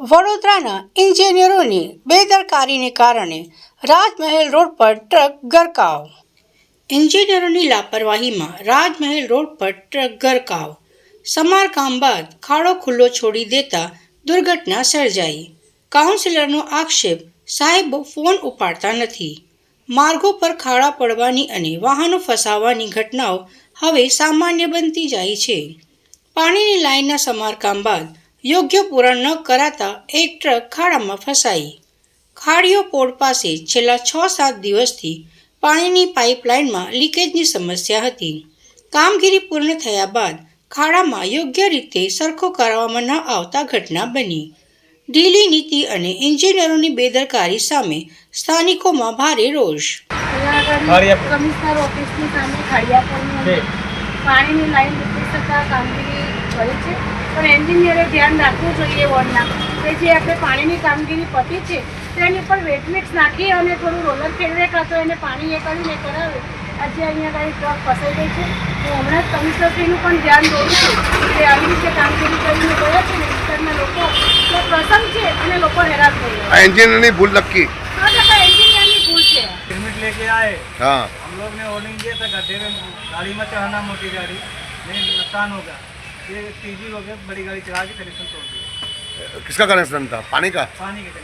વડોદરાના ઇન્જિનિયરોની બેદરકારીને કારણે રાજમહેલ રોડ પર ટ્રક ગરકાવ. એન્જિનિયરોની લાપરવાહીમાં રાજમહેલ રોડ પર ટ્રક ગરકાવ. સમારકામ બાદ ખાડો ખુલ્લો છોડી દેતા દુર્ઘટના સર્જાઈ. કાઉન્સિલરનો આક્ષેપ, સાહેબો ફોન ઉપાડતા નથી. માર્ગો પર ખાડા પડવાની અને વાહનો ફસાવાની ઘટનાઓ હવે સામાન્ય બનતી જાય છે. પાણીની લાઇનના સમારકામ બાદ યોગ્ય પૂરણ ન કરાતા એક ટ્રક ખાડામાં ફસાઈ. ખાડીઓ પોળ પાસે છેલ્લા છ સાત દિવસથી પાણીની પાઇપલાઇનમાં લીકેજની સમસ્યા હતી. કામગીરી પૂર્ણ થયા બાદ ખાડામાં યોગ્ય રીતે સરખો કરાવવામાં ન આવતા ઘટના બની. ઢીલી નીતિ અને એન્જિનિયરોની બેદરકારી સામે સ્થાનિકોમાં ભારે રોષ. કમિશનર ઓફિસની સામે ખાડિયાપુરની પાણીની લાઈન કામગીરી કરી છે પણ એન્જિનિયરે ધ્યાન રાખવું જોઈએ વોર્ડના કે જે આપણે પાણીની કામગીરી પતી છે તેની પર વેટમિક્સ નાખી અને થોડું રોલર ફેરવે કાં તો એને પાણી એ કરીને કરાવે આજે અહીંયા ગાડી ટ્રક ફસાઈ ગઈ છે હું હમણાં જ કમિશનરશ્રીનું પણ ધ્યાન દોરું છું કે આવી રીતે કામગીરી કરીને ગયા છે ને વિસ્તારના લોકો તો પ્રસંગ છે અને લોકો હેરાન થઈ આ રહ્યા એન્જિનિયરની ભૂલ નક્કી સો ટકા એન્જિનિયરની ભૂલ છે परमिट लेके आए हाँ हम लोग ने वार्निंग दिया था गड्ढे में गाड़ी में चढ़ाना मोटी गाड़ी नहीं नुकसान होगा ये तेजी हो गया बड़ी गाड़ी चढ़ा के कनेक्शन तोड़ दिया किसका कनेक्शन था पानी का पानी के कनेक्शन